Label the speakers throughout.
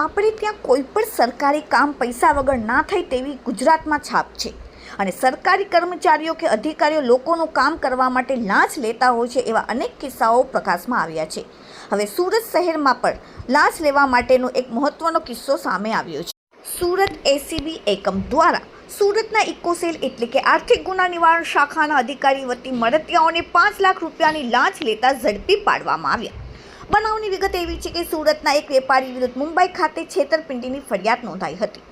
Speaker 1: આપણે ત્યાં કોઈ પણ સરકારી કામ પૈસા વગર ના થાય તેવી ગુજરાતમાં છાપ છે. અને સરકારી કર્મચારીઓ કે અધિકારીઓ લોકોનું કામ કરવા માટે લાંચ લેતા હોય છે એવા અનેક કિસ્સાઓ પ્રકાશમાં આવ્યા છે. હવે સુરત શહેરમાં પણ લાંચ લેવા માટેનો એક મહત્વનો કિસ્સો સામે આવ્યો છે. સુરત એસીબી એકમ દ્વારા સુરતના ઇકોસેલ એટલે કે આર્થિક ગુના નિવારણ શાખાના અધિકારી વતી મળતિયાઓને પાંચ લાખ રૂપિયાની લાંચ લેતા ઝડપી પાડવામાં આવ્યા. બનાવની વિગત એવી છે કે સુરતના એક વેપારી વિરુદ્ધ મુંબઈ ખાતે છેતરપિંડીની ફરિયાદ નોંધાઈ હતી.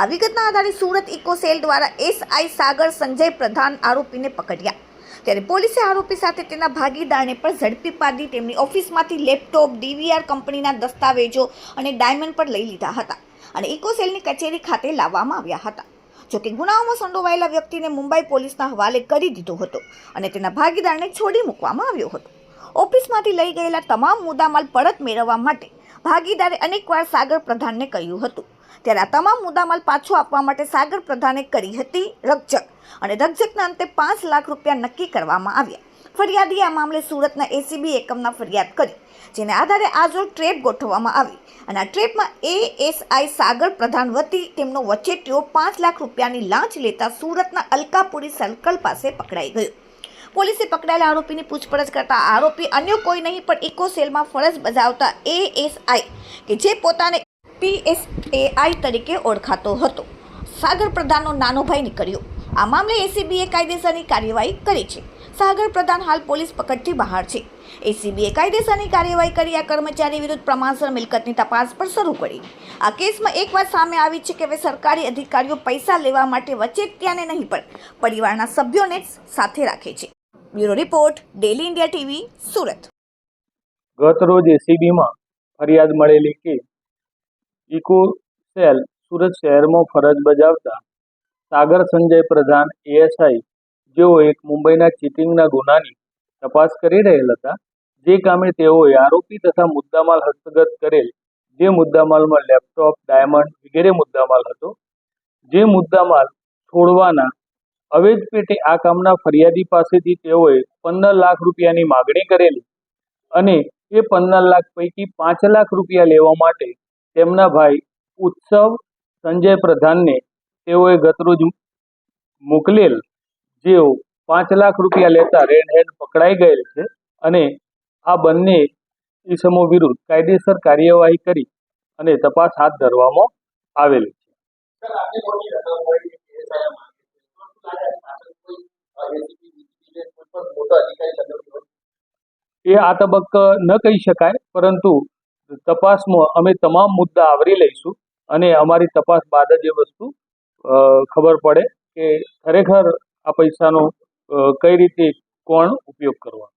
Speaker 1: આ વિગતના આધારે સુરત ઇકોસેલ દ્વારા એસઆઈ સાગર સંજય પ્રધાન આરોપીને પકડ્યા. ત્યારે પોલીસે આરોપી સાથે તેના ભાગીદારને પણ ઝડપી પાડી તેમની ઓફિસમાંથી લેપટોપ, ડીવીઆર કંપનીના દસ્તાવેજો અને ડાયમંડ પણ લઈ લીધા હતા અને ઇકોસેલની કચેરી ખાતે લાવવામાં આવ્યા હતા. જોકે ગુનાઓમાં સંડોવાયેલા વ્યક્તિને મુંબઈ પોલીસના હવાલે કરી દીધો હતો અને તેના ભાગીદારને છોડી મૂકવામાં આવ્યો હતો. ઓફિસમાંથી લઈ ગયેલા તમામ મુદ્દામાલ પરત મેળવવા માટે ભાગીદારે અનેકવાર સાગર પ્રધાનને કહ્યું હતું. ત્યારે આ તમામ મુદ્દામાલ પાછો આપવા માટે સાગર પ્રધાને કરી હતી રકઝક અને રકઝકના અંતે પાંચ લાખ રૂપિયા નક્કી કરવામાં આવ્યા. ફરિયાદીએ આ મામલે સુરતના એસીબી એકમના ફરિયાદ કરી, જેને આધારે આજરોજ ટ્રેપ ગોઠવવામાં આવી અને આ ટ્રેપમાં એએસઆઈ સાગર પ્રધાન વતી તેમનો વચેટીઓ પાંચ લાખ રૂપિયાની લાંચ લેતા સુરતના અલકાપુરી સર્કલ પાસે પકડાઈ ગયો. પોલીસે પકડાયેલા આરોપીની પૂછપરછ કરતા આરોપી અન્ય કોઈ નહીં, પણ ઇકોસેલમાં ફરજ બજાવતા એએસઆઈ કે જે પોતાને પીએસએઆઈ તરીકે ઓળખાતો હતો. સાગર પ્રધાનનો નાનો ભાઈ નીકળ્યો. આ મામલે એસીબીએ કાયદેસરની કાર્યવાહી કરી છે. સાગર પ્રધાન હાલ પોલીસ પકડથી બહાર છે. એસીબીએ કાયદેસરની કાર્યવાહી કરી, આ કર્મચારી વિરુદ્ધ પ્રમાણસર મિલકતની તપાસ પણ શરૂ કરી. આ કેસમાં એક વાત સામે આવી છે કે હવે સરકારી અધિકારીઓ પૈસા લેવા માટે વચેટિયાને નહીં, પણ પરિવારના સભ્યોને સાથે રાખે છે. Bureau report, daily India TV, Surat.
Speaker 2: ગત રોજ એસીબીમાં ફરિયાદ મળેલી કે ઇકો સેલ સુરત શહેરમાં ફરજ બજાવતા સાગર સંજય પ્રધાન એએસઆઈ જેઓ એક મુંબઈના ચીટિંગના ગુનાની તપાસ કરી રહેલ હતા, જે કામે તેઓએ આરોપી તથા મુદ્દામાલ હસ્તગત કરેલ જે મુદ્દામાલમાં લેપટોપ, ડાયમંડ વગેરે મુદ્દામાલ હતો, જે મુદ્દામાલ છોડવાના અવેજ પેટે આ કામના ફરિયાદી પાસેથી તેઓએ પંદર લાખ રૂપિયાની માગણી કરેલી અને એ પંદર લાખ પૈકી પાંચ લાખ રૂપિયા લેવા માટે તેમના ભાઈ ઉત્સવ સંજય પ્રધાનને તેઓએ ગતરોજ મોકલેલ જેઓ પાંચ લાખ રૂપિયા લેતા રેડ હેન્ડ પકડાઈ ગયેલ છે અને આ બંને ઈસમો વિરુદ્ધ કાયદેસર કાર્યવાહી કરી અને તપાસ હાથ ધરવામાં આવેલી છે. એ આ તબક્ક ન કહી શકાય, પરંતુ તપાસમાં અમે તમામ મુદ્દા આવરી લઈશું અને અમારી તપાસ બાદ જ એ વસ્તુ ખબર પડે કે ખરેખર આ પૈસાનો કઈ રીતે કોણ ઉપયોગ કરવાનો.